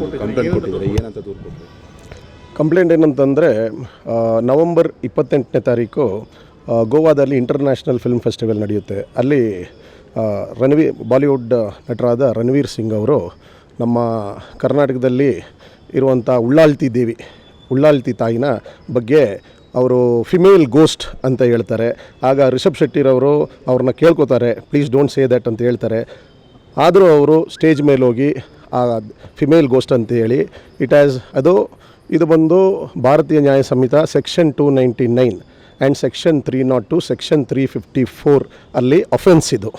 Complaint ಕೊಟ್ಟಿದ್ದಾರೆ ಏನಂತ ದೂರು ಕೊಟ್ಟರು ಕಂಪ್ಲೇಂಟ್ ಏನಂತಂದರೆ ನವಂಬರ್ ಇಪ್ಪತ್ತೆಂಟನೇ ತಾರೀಕು ಗೋವಾದಲ್ಲಿ ಇಂಟರ್ನ್ಯಾಷನಲ್ ಫಿಲ್ಮ್ ಫೆಸ್ಟಿವಲ್ ನಡೆಯುತ್ತೆ. ಅಲ್ಲಿ ರಣವೀರ್ ಬಾಲಿವುಡ್ ನಟರಾದ ರಣವೀರ್ ಸಿಂಗ್ ಅವರು ನಮ್ಮ ಕರ್ನಾಟಕದಲ್ಲಿ ಇರುವಂಥ ಉಳ್ಳಾಳ್ತಿ ದೇವಿ ಉಳ್ಳಾಳ್ತಿ ತಾಯಿನ ಬಗ್ಗೆ ಅವರು ಫಿಮೇಲ್ ಗೋಸ್ಟ್ ಅಂತ ಹೇಳ್ತಾರೆ. ಆಗ ರಿಷಬ್ ಶೆಟ್ಟಿರವರು ಅವ್ರನ್ನ ಕೇಳ್ಕೊತಾರೆ ಪ್ಲೀಸ್ ಡೋಂಟ್ ಸೇ ದ್ಯಾಟ್ ಅಂತ ಹೇಳ್ತಾರೆ. ಆದರೂ ಅವರು ಸ್ಟೇಜ್ ಮೇಲೆ ಹೋಗಿ ಫಿಮೇಲ್ ಗೋಸ್ಟ್ ಅಂತ ಹೇಳಿ. ಇಟ್ ಆಸ್ ಅದು, ಇದು ಬಂದು Bharatiya Nyaya Sanhita section two ninety nine and section three nought two section three fifty four ಅಲ್ಲಿ ಅಫೆನ್ಸ್ ಇದು.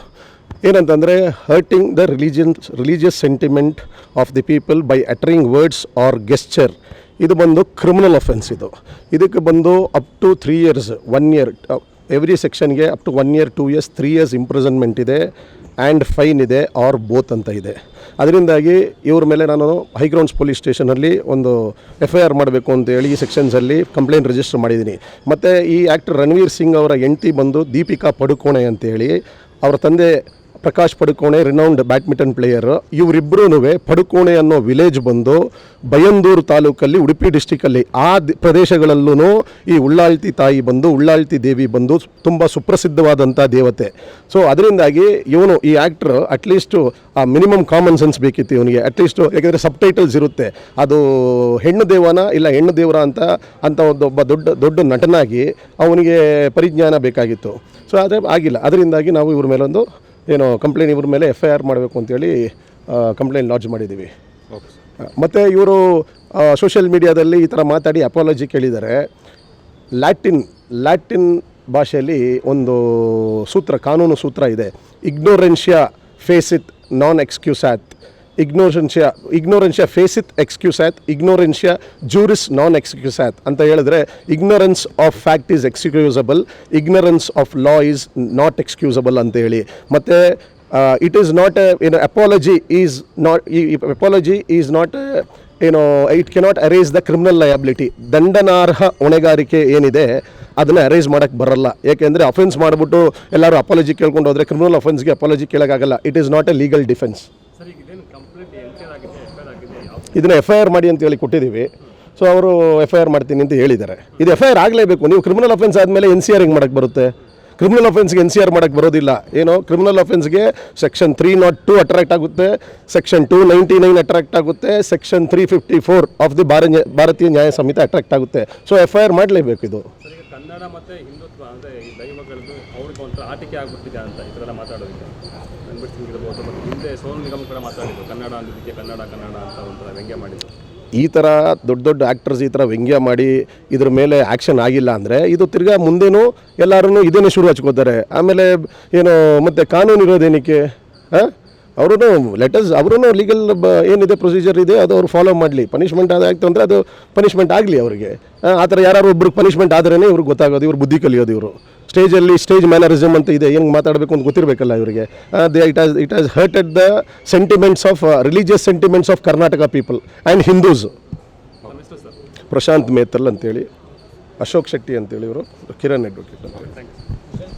ಏನಂತಂದರೆ hurting the religion religious sentiment of the people by uttering words or gesture ಇದು ಬಂದು criminal offence ಇದು. ಇದಕ್ಕೆ ಬಂದು up to three years one year every ಸೆಕ್ಷನ್ಗೆ up to one year two years three years imprisonment ಇದೆ. And fine ಇದೆ or both ಅಂತ ಇದೆ. ಅದರಿಂದಾಗಿ ಇವ್ರ ಮೇಲೆ ನಾನು ಹೈಗ್ರೌಂಡ್ಸ್ ಪೊಲೀಸ್ ಸ್ಟೇಷನಲ್ಲಿ ಒಂದು ಎಫ್ ಐ ಆರ್ ಮಾಡಬೇಕು ಅಂತೇಳಿ ಈ ಸೆಕ್ಷನ್ಸಲ್ಲಿ ಕಂಪ್ಲೇಂಟ್ ರಿಜಿಸ್ಟರ್ ಮಾಡಿದ್ದೀನಿ. ಮತ್ತು ಈ ಆ್ಯಕ್ಟರ್ ರಣವೀರ್ ಸಿಂಗ್ ಅವರ ಹೆಂಡತಿ ಬಂದು ದೀಪಿಕಾ ಪಡುಕೋಣೆ ಅಂತೇಳಿ ಅವರ ತಂದೆ Prakash Padukone renowned badminton player ಇವರಿಬ್ಬರೂ ಪಡುಕೋಣೆ ಅನ್ನೋ ವಿಲೇಜ್ ಬಂದು ಬಯಂದೂರು ತಾಲೂಕಲ್ಲಿ ಉಡುಪಿ ಡಿಸ್ಟಿಕಲ್ಲಿ ಆ ಪ್ರದೇಶಗಳಲ್ಲೂ ಈ ಉಳ್ಳಾಳ್ತಿ ತಾಯಿ ಬಂದು ಉಳ್ಳಾಳ್ತಿ ದೇವಿ ಬಂದು ತುಂಬ ಸುಪ್ರಸಿದ್ಧವಾದಂಥ ದೇವತೆ. ಸೊ ಅದರಿಂದಾಗಿ ಇವನು ಈ ಆ್ಯಕ್ಟ್ರ್ ಅಟ್ಲೀಸ್ಟು ಆ ಮಿನಿಮಮ್ ಕಾಮನ್ ಸೆನ್ಸ್ ಬೇಕಿತ್ತು ಇವನಿಗೆ. ಅಟ್ಲೀಸ್ಟು ಯಾಕೆಂದರೆ ಸಬ್ ಟೈಟಲ್ಸ್ ಇರುತ್ತೆ. ಅದು ಹೆಣ್ಣು ದೇವನ ಇಲ್ಲ ಹೆಣ್ಣು ದೇವರ ಅಂತ ಅಂತ ಒಬ್ಬ ದೊಡ್ಡ ದೊಡ್ಡ ನಟನಾಗಿ ಅವನಿಗೆ ಪರಿಜ್ಞಾನ ಬೇಕಾಗಿತ್ತು. ಸೊ ಆದರೆ ಆಗಿಲ್ಲ. ಅದರಿಂದಾಗಿ ನಾವು ಇವ್ರ ಮೇಲೊಂದು ಏನು ಕಂಪ್ಲೇಂಟ್ ಇವ್ರ ಮೇಲೆ ಎಫ್ ಐ ಆರ್ ಮಾಡಬೇಕು ಅಂತೇಳಿ ಕಂಪ್ಲೇಂಟ್ ಲಾಂಚ್ ಮಾಡಿದ್ದೀವಿ. ಮತ್ತು ಇವರು ಸೋಷಿಯಲ್ ಮೀಡಿಯಾದಲ್ಲಿ ಈ ಥರ ಮಾತಾಡಿ ಅಪಾಲಜಿ ಕೇಳಿದ್ದಾರೆ. ಲ್ಯಾಟಿನ್ ಲ್ಯಾಟಿನ್ ಭಾಷೆಯಲ್ಲಿ ಒಂದು ಸೂತ್ರ ಕಾನೂನು ಸೂತ್ರ ಇದೆ. ಇಗ್ನೋರೆನ್ಷಿಯಾ ಫೇಸ್ ಇತ್ ನಾನ್ ಎಕ್ಸ್ಕ್ಯೂಸ್ಯಾತ್ ಇಗ್ನೋರೆನ್ಷಿಯಾ ಇಗ್ನೋರೆನ್ಷಿಯಾ ಫೇಸಿತ್ ಎಕ್ಸ್ಕ್ಯೂಸ್ಯಾತ್ ಇಗ್ನೋರೆನ್ಷಿಯಾ ಜೂರಿಸ್ ನಾನ್ ಎಕ್ಸ್ಕ್ಯೂಸ್ಯಾತ್ ಅಂತ ಹೇಳಿದ್ರೆ ignorance of fact is excusable ignorance of law is not excusable ಅಂತ ಹೇಳಿ. ಮತ್ತು ಇಟ್ ಈಸ್ ನಾಟ್ ಏನು ಅಪಾಲಜಿ ಈಸ್ ನಾಟ್ ಈ ಅಪಾಲಜಿ ಈಸ್ ನಾಟ್ ಏನೋ it cannot erase the criminal liability ದಂಡನಾರ್ಹ ಹೊಣೆಗಾರಿಕೆ ಏನಿದೆ, ಅದನ್ನು ಅರೇಸ್ ಮಾಡೋಕ್ಕೆ ಬರಲ್ಲ. ಏಕೆಂದರೆ ಅಫೆನ್ಸ್ ಮಾಡಿಬಿಟ್ಟು ಎಲ್ಲರೂ ಅಪಾಲಜಿ ಕೇಳ್ಕೊಂಡು ಹೋದರೆ ಕ್ರಿಮಿನಲ್ ಅಫೆನ್ಸ್ಗೆ apology ಕೇಳೋಕ್ಕಾಗಲ್ಲ. It is not a legal defence ಇದನ್ನು ಎಫ್ ಐ ಆರ್ ಮಾಡಿ ಅಂತ ಹೇಳಿ ಕೊಟ್ಟಿದ್ದೀವಿ. ಸೊ ಅವರು ಎಫ್ ಐ ಆರ್ ಮಾಡ್ತೀನಿ ಅಂತ ಹೇಳಿದ್ದಾರೆ. ಇದು ಎಫ್ ಐ ಆರ್ ಆಗಲೇಬೇಕು. ನೀವು ಕ್ರಿಮಿನಲ್ ಅಫೆನ್ಸ್ ಆದಮೇಲೆ ಎನ್ ಸಿ ಆರ್ ಹಿಂಗೆ ಮಾಡೋಕ್ಕೆ ಬರುತ್ತೆ? ಕ್ರಿಮಿನಲ್ ಅಫೆನ್ಸ್ಗೆ ಎನ್ ಸಿ ಆರ್ ಮಾಡೋಕ್ಕೆ ಬರೋದಿಲ್ಲ. ಏನು? Criminal ಅಫೆನ್ಸ್ಗೆ section three nought two attract ಆಗುತ್ತೆ section two ninety nine attract ಆಗುತ್ತೆ section three fifty four of the ಭಾರ ಭಾರತೀಯ ನ್ಯಾಯ ಸಂಹಿತೆ ಅಟ್ರಾಕ್ಟ್ ಆಗುತ್ತೆ. ಸೊ ಎಫ್ ಐ ಆರ್ ಮಾಡಲೇಬೇಕು ಇದು. ಕನ್ನಡ ಮತ್ತು ಹಿಂದುತ್ವ ಅಂದರೆ ಈ ದೈವಗಳದ್ದು ಅವ್ರಿಗೆ ಒಂಥರ ಆಟಿಕೆ ಆಗ್ಬಿಟ್ಟಿದೆ ಅಂತ ಈ ಥರ ಮಾತಾಡೋದಕ್ಕೆ. ರಣಬೀರ್ ಸಿಂಗ್ ಇರ್ಬೋದು ಮತ್ತು ಹಿಂದೆ ಸೋನು ನಿಗಮ್ ಕೂಡ ಮಾತಾಡಿದ್ರು, ಕನ್ನಡ ಅಂದಿದ್ದಕ್ಕೆ ಕನ್ನಡ ಕನ್ನಡ ಅಂತ ಒಂಥರ ವ್ಯಂಗ್ಯ ಮಾಡಿದ್ರು. ಈ ಥರ ದೊಡ್ಡ ದೊಡ್ಡ ಆ್ಯಕ್ಟರ್ಸ್ ಈ ಥರ ವ್ಯಂಗ್ಯ ಮಾಡಿ ಇದ್ರ ಮೇಲೆ ಆ್ಯಕ್ಷನ್ ಆಗಿಲ್ಲ ಅಂದರೆ ಇದು ತಿರ್ಗಾ ಮುಂದೇನು ಎಲ್ಲರೂ ಇದೇನೇ ಶುರು ಹಚ್ಕೋತಾರೆ. ಆಮೇಲೆ ಏನು ಮತ್ತು ಕಾನೂನು ಇರೋದೇನಕ್ಕೆ? ಹಾಂ? ಅವರು ಲೆಟರ್ಸ್ ಅವರು ಲೀಗಲ್ ಏನಿದೆ ಪ್ರೊಸೀಜರ್ ಇದೆ ಅದು ಅವ್ರು ಫಾಲೋ ಮಾಡಲಿ. ಪನಿಷ್ಮೆಂಟ್ ಆದಾಯ್ತು ಅಂದರೆ ಅದು ಪನಿಷ್ಮೆಂಟ್ ಆಗಲಿ ಅವರಿಗೆ. ಆ, ಥರ ಯಾರು ಒಬ್ರಿಗೆ ಪನಿಷ್ಮೆಂಟ್ ಆದ್ರೇ ಇವ್ರಿಗೆ ಗೊತ್ತಾಗೋದು ಇವ್ರು ಬುದ್ಧಿ ಕಲಿಯೋದು ಇವರು. ಸ್ಟೇಜಲ್ಲಿ ಸ್ಟೇಜ್ ಮ್ಯಾನರಿಸಮ್ ಅಂತ ಇದೆ ಹೆಂಗೆ ಮಾತಾಡಬೇಕು ಅಂತ ಗೊತ್ತಿರಬೇಕಲ್ಲ ಇವರಿಗೆ. They it has it has hurted the sentiments of religious sentiments of Karnataka people and Hindus Prashanth Methal ಅಂತೇಳಿ ಅಶೋಕ್ ಶೆಟ್ಟಿ ಅಂತೇಳಿ ಇವರು ಕಿರಣ್ ಅಡ್ವೊಕೇಟ್ ಅಂತೇಳಿ.